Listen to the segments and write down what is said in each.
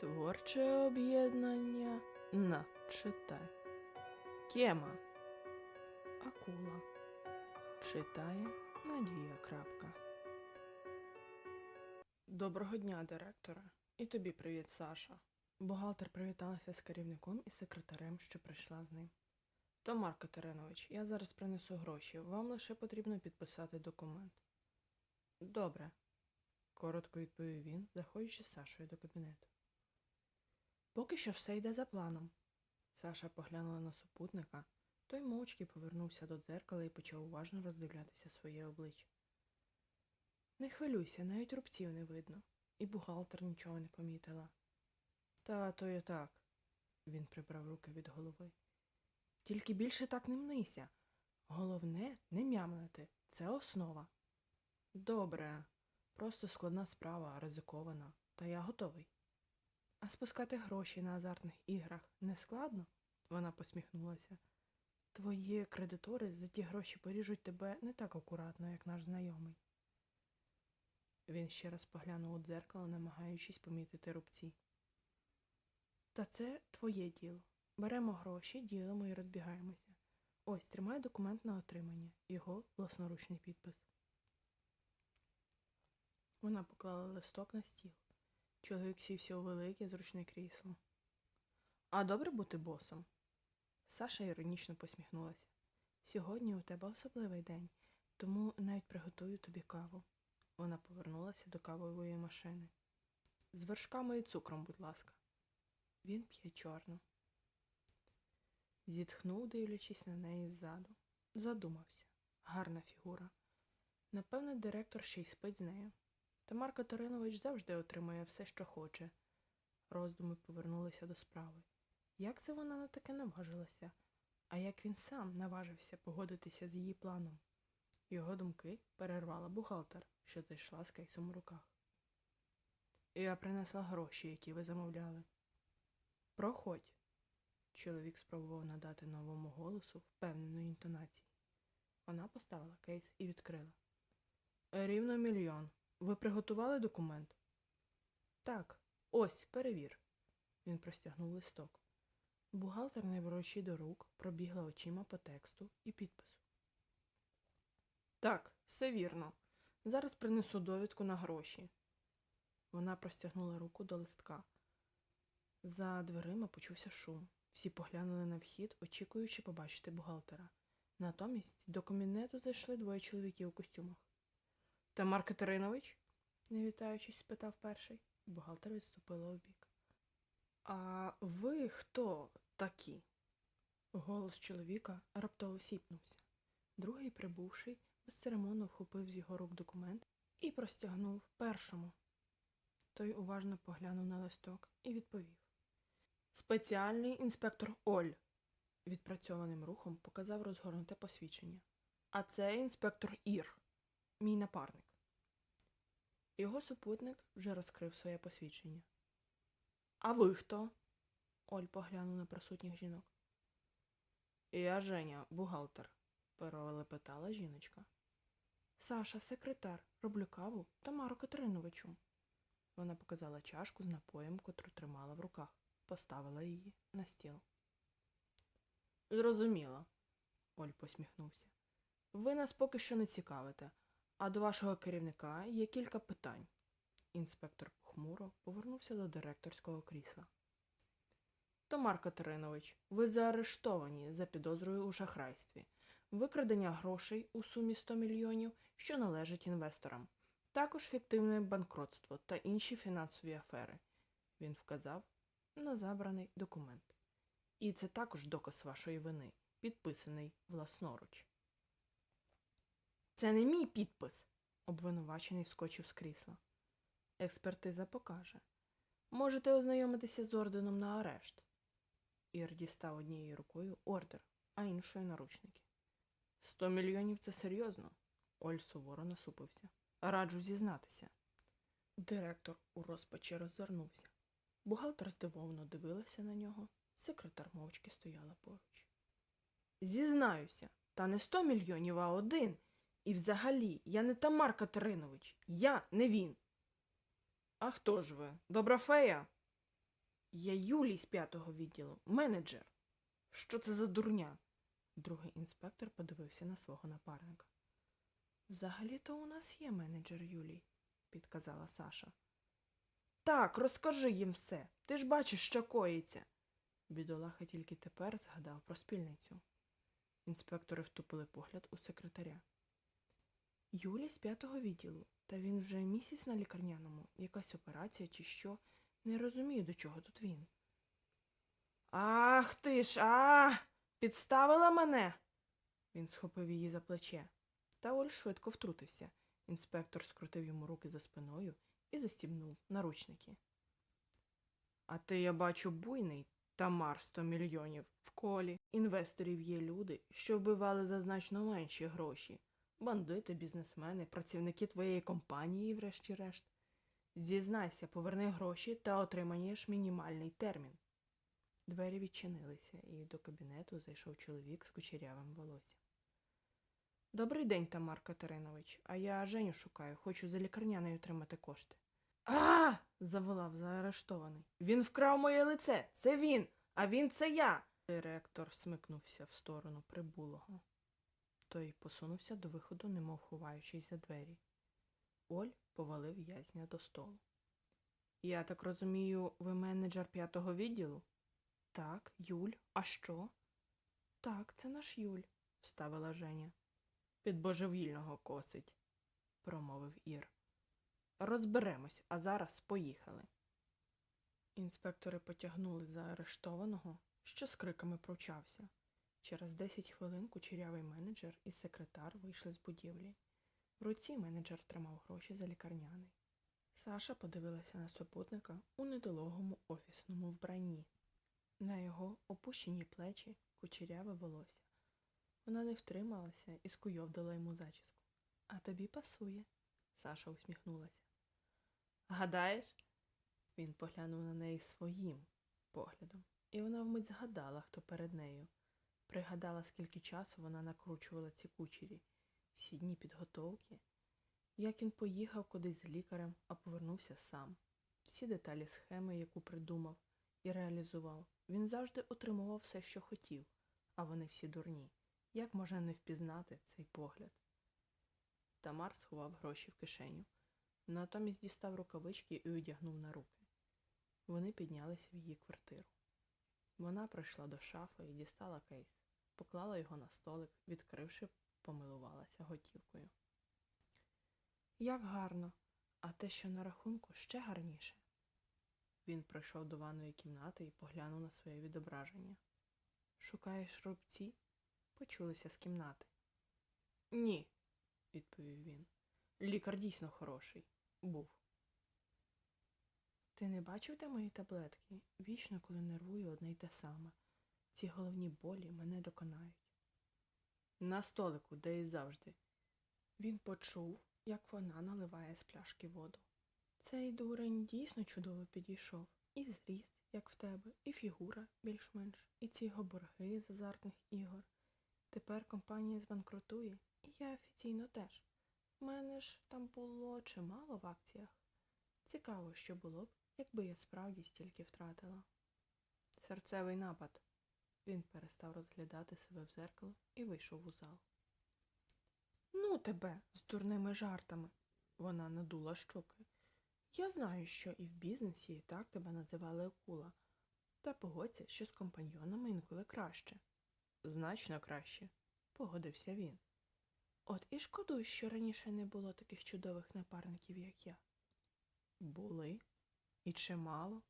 Творче об'єднання на читай. Кема. Акула. Читає Надія Крапка. Доброго дня, директора. І тобі привіт, Саша. Бухгалтер привіталася з керівником і секретарем, що прийшла з ним. То, Марк Катеринович, я зараз принесу гроші. Вам лише потрібно підписати документ. Добре, коротко відповів він, заходячи з Сашою до кабінету. Поки що все йде за планом. Саша поглянула на супутника, той мовчки повернувся до дзеркала і почав уважно роздивлятися своє обличчя. Не хвилюйся, навіть рубців не видно, і бухгалтер нічого не помітила. Та то і так, він прибрав руки від голови. Тільки більше так не мнися. Головне не мямлити, це основа. Добре, просто складна справа, ризикована, та я готовий. А спускати гроші на азартних іграх не складно? Вона посміхнулася. Твої кредитори за ті гроші поріжуть тебе не так акуратно, як наш знайомий. Він ще раз поглянув у дзеркало, намагаючись помітити рубці. Та це твоє діло. Беремо гроші, ділимо і розбігаємося. Ось, тримай документ на отримання, його власноручний підпис. Вона поклала листок на стіл. Чоловік сівся у велике зручне крісло. А добре бути босом? Саша іронічно посміхнулася. Сьогодні у тебе особливий день, тому навіть приготую тобі каву. Вона повернулася до кавової машини. З вершками і цукром, будь ласка. Він п'є чорну. Зітхнув, дивлячись на неї ззаду. Задумався. Гарна фігура. Напевне, директор ще й спить з нею. Тамар Катеринович завжди отримує все, що хоче. Роздуми повернулися до справи. Як це вона на таке наважилася? А як він сам наважився погодитися з її планом? Його думки перервала бухгалтер, що зайшла з кейсом у руках. Я принесла гроші, які ви замовляли. Проходь. Чоловік спробував надати новому голосу впевненої інтонації. Вона поставила кейс і відкрила. Рівно мільйон. Ви приготували документ? Так, ось, перевір. Він простягнув листок. Бухгалтер, не до рук, пробігла очима по тексту і підпису. Так, все вірно. Зараз принесу довідку на гроші. Вона простягнула руку до листка. За дверима почувся шум. Всі поглянули на вхід, очікуючи побачити бухгалтера. Натомість до кабінету зайшли двоє чоловіків у костюмах. Тамар Катеринович? не вітаючись, спитав перший. Бухгалтер відступила обік. А ви хто такі? Голос чоловіка раптово сіпнувся. Другий, прибувший, безцеремонно вхопив з його рук документ і простягнув першому. Той уважно поглянув на листок і відповів. Спеціальний інспектор Оль. Відпрацьованим рухом показав розгорнуте посвідчення. А це інспектор Ір, мій напарник. Його супутник вже розкрив своє посвідчення. А ви хто? Оль поглянув на присутніх жінок. Я Женя, бухгалтер, перелепетала жіночка. Саша, секретар, роблю каву Тамару Катериновичу. Вона показала чашку з напоєм, котру тримала в руках, поставила її на стіл. Зрозуміло, Оль посміхнувся. Ви нас поки що не цікавите, а до вашого керівника є кілька питань. Інспектор похмуро повернувся до директорського крісла. Томар Катеринович, ви заарештовані за підозрою у шахрайстві, викрадення грошей у сумі 100 мільйонів, що належать інвесторам, також фіктивне банкротство та інші фінансові афери. Він вказав на забраний документ. І це також доказ вашої вини, підписаний власноруч. Це не мій підпис, обвинувачений вскочив з крісла. Експертиза покаже. Можете ознайомитися з орденом на арешт. Ір дістав однією рукою ордер, а іншою наручники. Сто мільйонів це серйозно. Оль суворо насупився. Раджу зізнатися. Директор у розпачі розвернувся. Бухгалтер здивовано дивилася на нього, секретар мовчки стояла поруч. Зізнаюся, та не сто мільйонів, а один. І взагалі, я не Тамар Катеринович, я не він. А хто ж ви? Добра фея? Я Юлій з п'ятого відділу, менеджер. Що це за дурня? Другий інспектор подивився на свого напарника. Взагалі-то у нас є менеджер Юлій, підказала Саша. Так, розкажи їм все. Ти ж бачиш, що коїться. Бідолаха тільки тепер згадав про спільницю. Інспектори втупили погляд у секретаря. Юлі з п'ятого відділу, та він вже місяць на лікарняному, якась операція чи що. Не розумію, до чого тут він. Ах ти ж, а! Підставила мене. Він схопив її за плече. Та Оль швидко втрутився. Інспектор скрутив йому руки за спиною і застібнув наручники. А ти, я бачу, буйний, Тамар сто мільйонів. В колі інвесторів є люди, що вбивали за значно менші гроші. Бандити, бізнесмени, працівники твоєї компанії, врешті-решт. Зізнайся, поверни гроші та отримаєш мінімальний термін. Двері відчинилися, і до кабінету зайшов чоловік з кучерявим волоссям. Добрий день, Тамар Катеринович. А я Женю шукаю, хочу за лікарняною отримати кошти. А! заволав заарештований. Він вкрав моє лице. Це він, а він це я. Директор смикнувся в сторону прибулого. Той посунувся до виходу, немов ховаючись за двері. Оль повалив в'язня до столу. Я так розумію, ви менеджер п'ятого відділу? Так, Юль, а що? Так, це наш Юль, вставила Женя. Під божевільного косить, промовив Ір. Розберемось, а зараз поїхали. Інспектори потягнули за арештованого, що з криками пручався. Через 10 хвилин кучерявий менеджер і секретар вийшли з будівлі. В руці менеджер тримав гроші за лікарняний. Саша подивилася на супутника у недологому офісному вбранні. На його опущені плечі кучеряве волосся. Вона не втрималася і скуйовдила йому зачіску. А тобі пасує, Саша усміхнулася. Гадаєш? Він поглянув на неї своїм поглядом, і вона вмить згадала, хто перед нею. Пригадала, скільки часу вона накручувала ці кучері, всі дні підготовки, як він поїхав кудись з лікарем, а повернувся сам. Всі деталі схеми, яку придумав і реалізував. Він завжди отримував все, що хотів, а вони всі дурні. Як можна не впізнати цей погляд? Тамар сховав гроші в кишеню, натомість дістав рукавички і одягнув на руки. Вони піднялися в її квартиру. Вона прийшла до шафи і дістала кейс, поклала його на столик, відкривши, помилувалася готівкою. Як гарно, а те, що на рахунку, ще гарніше. Він прийшов до ванної кімнати і поглянув на своє відображення. Шукаєш рубці? Почулися з кімнати. Ні, відповів він. Лікар дійсно хороший. Був. Ти не бачив, де мої таблетки? Вічно, коли нервую одне й те саме. Ці головні болі мене доконають. На столику, де і завжди. Він почув, як вона наливає з пляшки воду. Цей дурень дійсно чудово підійшов. І зріст, як в тебе, і фігура більш-менш, і ці гоборги з азартних ігор. Тепер компанія збанкрутує, і я офіційно теж. У мене ж там було чимало в акціях. Цікаво, що було б, якби я справді стільки втратила. Серцевий напад. Він перестав розглядати себе в зеркало і вийшов у зал. Ну тебе з дурними жартами. Вона надула щоки. Я знаю, що і в бізнесі і так тебе називали акула. Та погодься, що з компаньйонами інколи краще. Значно краще, погодився він. От і шкодую, що раніше не було таких чудових напарників, як я. Були? І чимало?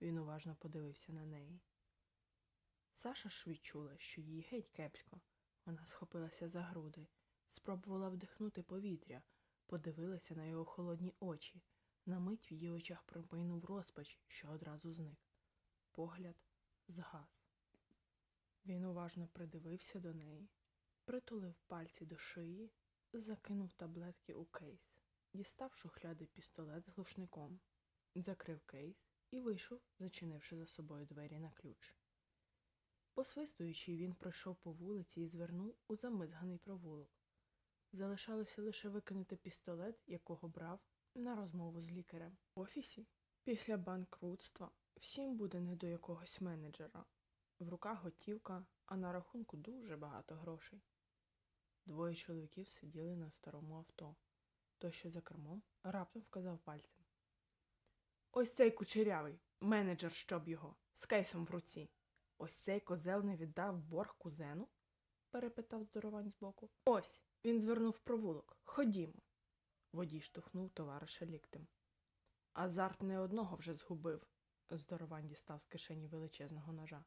Він уважно подивився на неї. Саша ж відчула, що їй геть кепсько. Вона схопилася за груди, спробувала вдихнути повітря, подивилася на його холодні очі. На мить в її очах промайнув розпач, що одразу зник. Погляд згас. Він уважно придивився до неї, притулив пальці до шиї, закинув таблетки у кейс, дістав шухляди пістолет з глушником, закрив кейс і вийшов, зачинивши за собою двері на ключ. Посвистуючи, він пройшов по вулиці і звернув у замизганий провулок. Залишалося лише викинути пістолет, якого брав на розмову з лікарем. В офісі після банкрутства Всім буде не до якогось менеджера. В руках готівка, а на рахунку дуже багато грошей. Двоє чоловіків сиділи на старому авто. Той, що за кермом, раптом вказав пальцем. Ось цей кучерявий, менеджер, щоб його, з кейсом в руці. Ось цей козел не віддав борг кузену? перепитав здоровань збоку. Ось, він звернув провулок. Ходімо. Водій штовхнув товариша ліктем. Азарт не одного вже згубив. Здоровань дістав з кишені величезного ножа.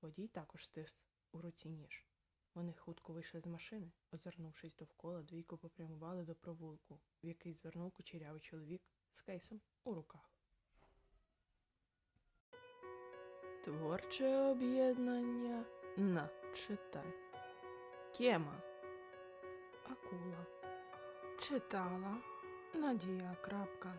Водій також стис у руці ніж. Вони хутко вийшли з машини, озирнувшись довкола, двійко попрямували до провулку, в який звернув кучерявий чоловік з кейсом у руках. Творче об'єднання на читай. Кема. Акула. Читала Надія Крапка.